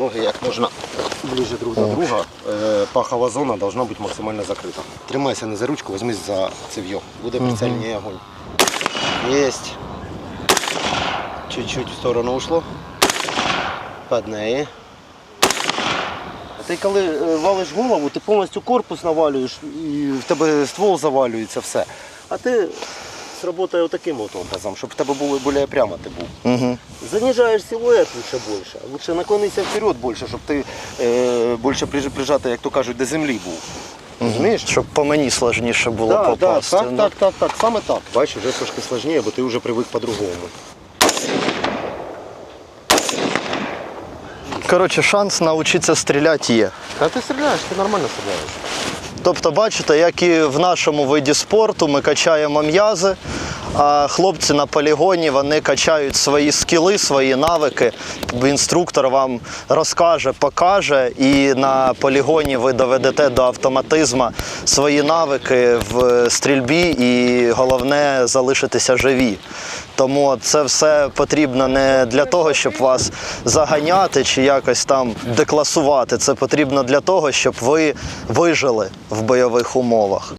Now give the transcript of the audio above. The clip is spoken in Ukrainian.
ноги як можна ближче друг до друга. Е, Пахова зона должна бути максимально закрита. Тримайся не за ручку, візьмись за цев'йо. Буде прицельний огонь. Єсть. Чуть-чуть в сторону ушло. Під неї. А Ти коли е, валиш голову, ти повністю корпус навалюєш і в тебе ствол завалюється, все. А ти сработає отаким от образом, в тебе було більш прямо ти був. Угу. Занижаешь силуэт лучше больше. Лучше наклонися вперед більше, щоб ти е, більше приж- прижати, як то кажуть, до землі був. Розумієш? Щоб по мені сложніше було так, попасти. так, ну. так, так, так, саме так. Бачиш, вже трошки складніше, бо ти вже привик по-другому. Коротше, шанс навчитися стріляти є. Та ти стріляєш, ти нормально стріляєш. Тобто, бачите, як і в нашому виді спорту ми качаємо м'язи, а хлопці на полігоні вони качають свої скіли, свої навики. Інструктор вам розкаже, покаже, і на полігоні ви доведете до автоматизму свої навики в стрільбі, і головне залишитися живі. Тому це все потрібно не для того, щоб вас заганяти чи якось там декласувати. Це потрібно для того, щоб ви вижили в бойових умовах.